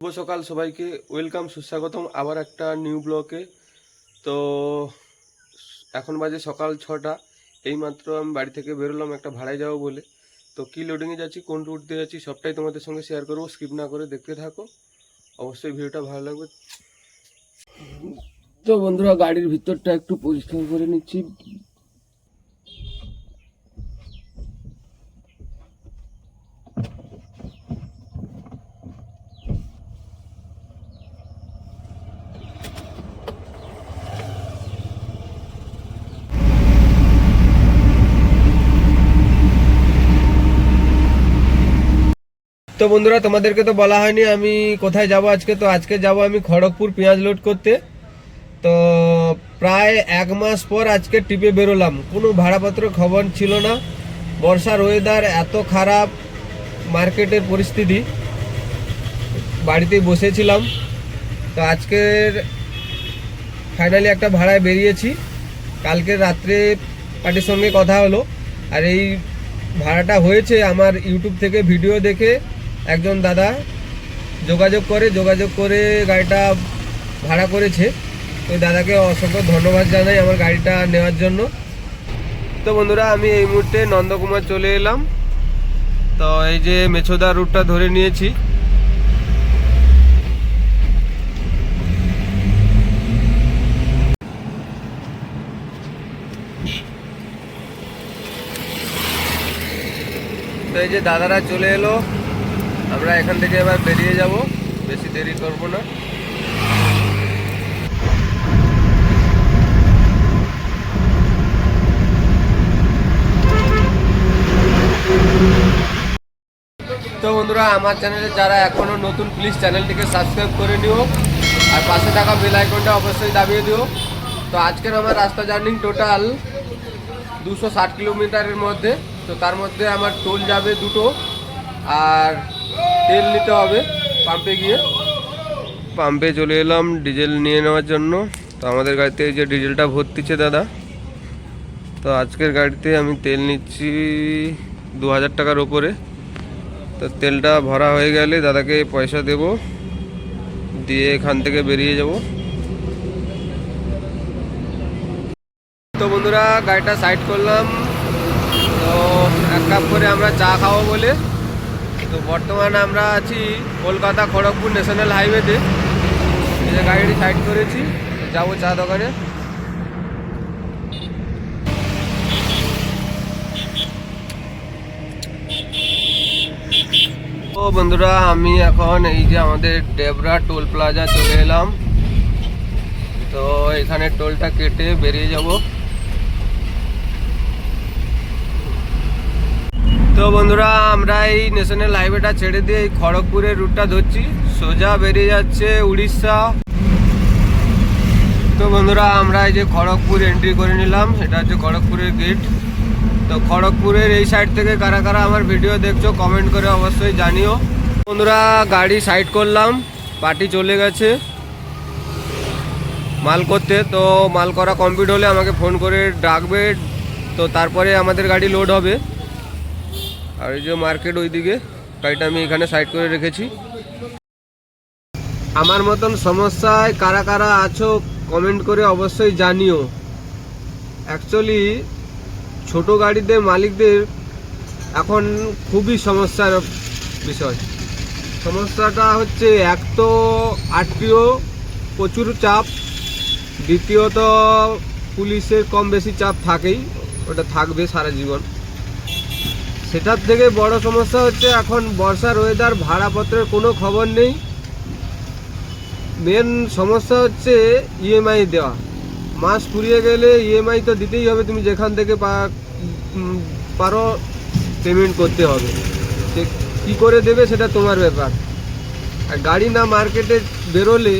শুভ সকাল সবাইকে। ওয়েলকাম সুস্বাগতম আবার একটা নিউ ব্লকে তো এখন বাজে সকাল ছটা। এইমাত্র আমি বাড়ি থেকে বেরোলাম একটা ভাড়ায় যাব বলে। তো কী লোডিংয়ে যাচ্ছি, কোন রুট দিয়ে যাচ্ছি সবটাই তোমাদের সঙ্গে শেয়ার করব। স্কিপ না করে দেখতে থাকো। অবশ্যই ভিডিওটা ভালো লাগবে। তো বন্ধুরা, গাড়ির ভিতরটা একটু পরিষ্কার করে নিচ্ছি। তো বন্ধুরা, তোমাদেরকে তো বলা হয়নি আমি কোথায় যাব আজকে। তো আজকে যাব আমি খড়গপুর পেঁয়াজ লোড করতে। তো প্রায় এক মাস পর আজকে টিপে বেরোলাম। কোনো ভাড়াপত্র খবর ছিল না। বর্ষার ওয়েদার এত খারাপ মার্কেটের পরিস্থিতি। বাড়িতেই বসেছিলাম। তো আজকের ফাইনালি একটা ভাড়ায় বেরিয়েছি। কালকে রাত্রে পার্টির সঙ্গে কথা হলো। আর এই ভাড়াটা হয়েছে আমার ইউটিউব থেকে ভিডিও দেখে। একজন দাদা যোগাযোগ করে যোগাযোগ করে গাড়িটা ভাড়া করেছে। তো দাদাকে অসংখ্য ধন্যবাদ জানাই আমার গাড়িটা নেওয়ার জন্য। তো বন্ধুরা, আমি এই মুহূর্তে নন্দকুমার চলে এলাম। তো এই যে মেছোদা রুটটা ধরে নিয়েছি। তো এই যে দাদারা চলে এলো। আমরা এখান থেকে এবার বেরিয়ে যাব। বেশি দেরি করব না। তো বন্ধুরা, আমার চ্যানেলে যারা এখনও নতুন প্লিজ চ্যানেলটিকে সাবস্ক্রাইব করে নিও। আর পাশে থাকা বেল আইকনটা অবশ্যই দাবিয়ে দিও। তো আজকের আমার রাস্তা জার্নি টোটাল দুশো ষাট কিলোমিটারের মধ্যে। তো তার মধ্যে আমার টোল যাবে দুটো। আর তেল নিতে হবে পাম্পে গিয়ে। পাম্পে চলে এলাম ডিজেল নিয়ে নেওয়ার জন্য। তো আমাদের গাড়িতে যে ডিজেলটা ভর্তিছে দাদা। তো আজকের গাড়িতে আমি তেল নিচ্ছি দু হাজার টাকার ওপরে। তো তেলটা ভরা হয়ে গেলে দাদাকে পয়সা দেব, দিয়ে এখান থেকে বেরিয়ে যাব। তো বন্ধুরা, গাড়িটা সাইড করলাম। তো এক কাপ করে আমরা চা খাব বলে। তো বর্তমানে আমরা আছি কলকাতা খড়গপুর ন্যাশনাল হাইওয়েতে। যে গাড়িটি সাইড করেছি, যাব চা দোকানে। ও বন্ধুরা, আমি এখন এই যে আমাদের ডেবরা টোল প্লাজা চলে এলাম। তো এখানে টোলটা কেটে বেরিয়ে যাব। বন্ধুরা, আমরা এই ন্যাশনাল হাইওয়েটা ছেড়ে দিয়ে এই খড়গপুরের রুটটা ধরছি। সোজা বেরিয়ে যাচ্ছে উড়িষ্যা। তো বন্ধুরা, আমরা এই যে খড়গপুর এন্ট্রি করে নিলাম, এটা হচ্ছে খড়গপুরের গেট তো খড়গপুরের এই সাইড থেকে কারা কারা আমার ভিডিও দেখছ কমেন্ট করে অবশ্যই জানিও। বন্ধুরা, গাড়ি সাইড করলাম পার্টি চলে গেছে। মাল করতে, তো মাল করা কমপ্লিট হলে আমাকে ফোন করে ডাকবে, তো তারপরে আমাদের গাড়ি লোড হবে। আর এই যে মার্কেট ওইদিকে, গাড়িটা আমি এখানে সাইড করে রেখেছি। আমার মতন সমস্যায় কারা কারা আছো কমেন্ট করে অবশ্যই জানিও। অ্যাকচুয়ালি ছোট গাড়িদের মালিকদের এখন খুবই সমস্যার বিষয়। সমস্যাটা হচ্ছে এক তো আরটিও প্রচুর চাপ, দ্বিতীয়ত পুলিশের কম বেশি চাপ থাকেই, ওটা থাকবে সারা জীবন। সেটার থেকে বড় সমস্যা হচ্ছে এখন বর্ষার ওয়েদার ভাড়াপত্রের কোনো খবর নেই। মেন সমস্যা হচ্ছে ইএমআই দেওয়া। মাস ফুরিয়ে গেলে ইএমআই তো দিতেই হবে, তুমি যেখান থেকে পারো পেমেন্ট করতে হবে। কী করে দেবে সেটা তোমার ব্যাপার। আর গাড়ি না মার্কেটে বেরোলে,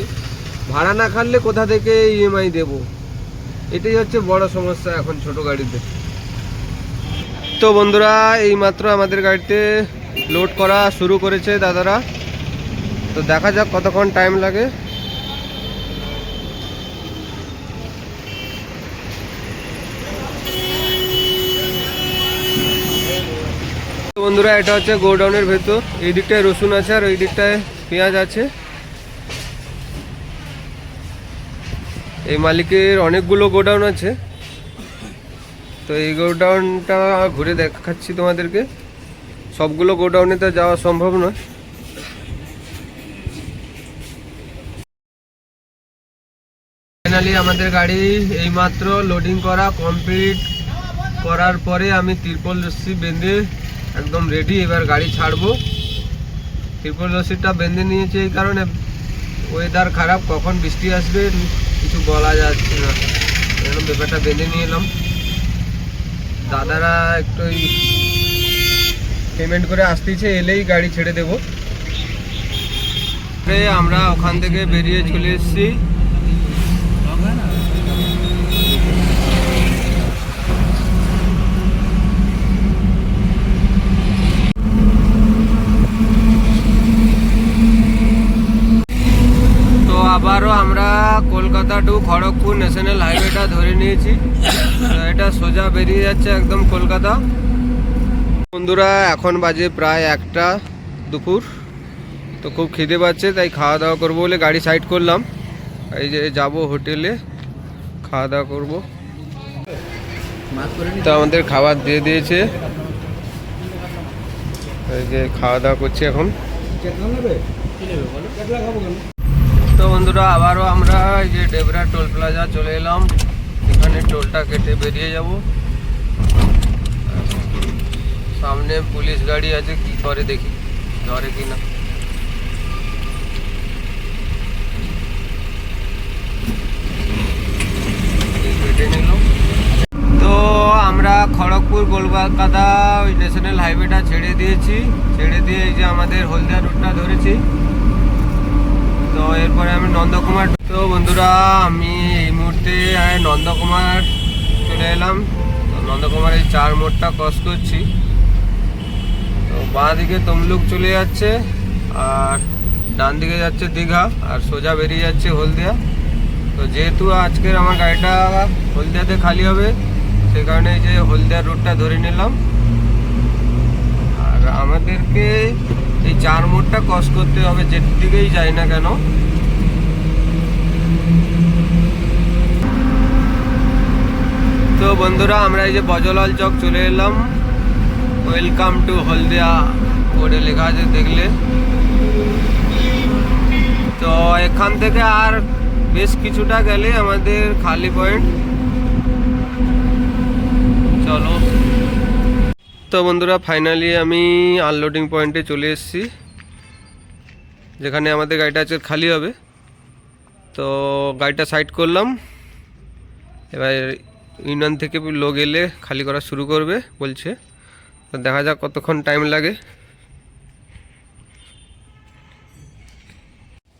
ভাড়া না খাটলে কোথা থেকে ইএমআই দেব? এটাই হচ্ছে বড় সমস্যা এখন ছোট গাড়িতে তো বন্ধুরা, এইমাত্র আমাদের গাড়িতে লোড করা শুরু করেছে দাদারা। তো দেখা যাক কতক্ষণ টাইম লাগে। বন্ধুরা, এটা হচ্ছে গোডাউনের ভেতর। এই দিকটায় রসুন আছে আর ওই দিকটায় পেঁয়াজ আছে। এই মালিকের অনেকগুলো গোডাউন আছে। তো এই গোডাউনটা ঘুরে দেখাচ্ছি তোমাদেরকে। সবগুলো গোডাউনে তো যাওয়া সম্ভব নয়। আমাদের গাড়ি এইমাত্র লোডিং করা কমপ্লিট করার পরে আমি তিরপল রশ্মি বেঁধে একদম রেডি এবার গাড়ি ছাড়বো। তিরপল রশ্মিটা বেঁধে নিয়েছে এই কারণে ওয়েদার খারাপ, কখন বৃষ্টি আসবে কিছু বলা যাচ্ছে না। এরকম ব্যাপারটা বেঁধে নিয়ে এলাম। দাদারা একটু পেমেন্ট করে আসতেছে, এলেই গাড়ি ছেড়ে দেবো। আমরা ওখান থেকে বেরিয়ে চলে এসেছি তো আবারও আমরা কলকাতা টু খড়গপুর ন্যাশনাল হাইওয়েটা ধরে নিয়েছি। এটা সোজা বেরিয়ে যাচ্ছে একদম কলকাতা। বন্ধুরা, এখন বাজে প্রায় একটা দুপুর। তো খুব খিদে পাচ্ছে, তাই খাওয়া দাওয়া করব বলে গাড়ি সাইড করলাম। এই যে যাব হোটেলে, খাওয়া দাওয়া করব। তো আমাদের খাবার দিয়ে দিয়েছে। এই যে খাওয়া দাওয়া করছি এখন। তো বন্ধুরা, আবারও আমরা এই যে ডেবরা টোল প্লাজা চলে এলাম। এখানে টোলটা কেটে বেরিয়ে যাব। সামনে পুলিশ গাড়ি আছে, কি করে দেখি, ধরে কি না। তো আমরা খড়গপুর কলকাতা ওই ন্যাশনাল হাইওয়েটা ছেড়ে দিয়েছি। ছেড়ে দিয়ে এই যে আমাদের হলদিয়া রুটটা ধরেছি। তো এরপরে আমি নন্দকুমার তো বন্ধুরা, আমি এই মুহূর্তে নন্দকুমার চলে এলাম। তো নন্দকুমার এই চার মোড়টা ক্রস করছি। তো বাঁ দিকে তমলুক চলে যাচ্ছে, আর ডান দিকে যাচ্ছে দীঘা, আর সোজা বেরিয়ে যাচ্ছে হলদিয়া। তো যেহেতু আজকের আমার গাড়িটা হলদিয়াতে খালি হবে, সেই কারণে যে হলদিয়া রুটটা ধরে নিলাম। আর আমাদেরকে এই চার মোড়টা ক্রস করতে হবে, যেদিকেই যাই না কেন। তো বন্ধুরা, আমরা এই যে বজলাল চক চলে এলাম। ওয়েলকাম টু হলদিয়া বোর্ডে লেখা আছে, দেখলে। তো এখান থেকে আর বেশ কিছুটা গেলে আমাদের খালি পয়েন্ট। চলো। তো বন্ধুরা ফাইনালি আমি আনলোডিং পয়েন্টে চলে এসেছি, যেখানে আমাদের গাড়িটা আজকে খালি হবে। তো গাড়িটা সাইড করলাম, এবার ইউনিয়ন থেকে লোক এলে খালি করা শুরু করবে, বলছে। দেখা যাক কতক্ষণ টাইম লাগে।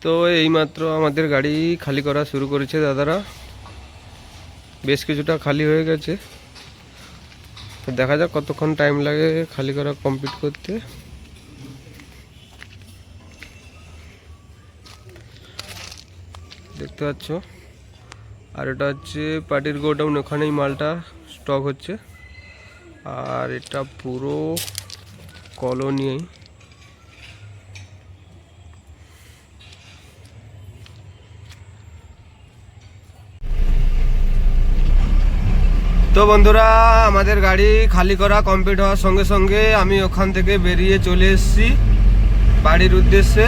তো এইমাত্র আমাদের গাড়ি খালি করা শুরু করেছে দাদারা। বেশ কিছুটা খালি হয়ে গেছে। তো দেখা যাক কতক্ষণ টাইম লাগে খালি করা কমপ্লিট করতে। দেখতে পাচ্ছ? আর এটা হচ্ছে পার্টির গোডাউন, ওখানেই মালটা স্টক হচ্ছে। আর এটা পুরো কলোনিয়াই তো বন্ধুরা, আমাদের গাড়ি খালি করা কমপ্লিট হওয়ার সঙ্গে সঙ্গে আমি ওখান থেকে বেরিয়ে চলে এসেছি বাড়ির উদ্দেশ্যে।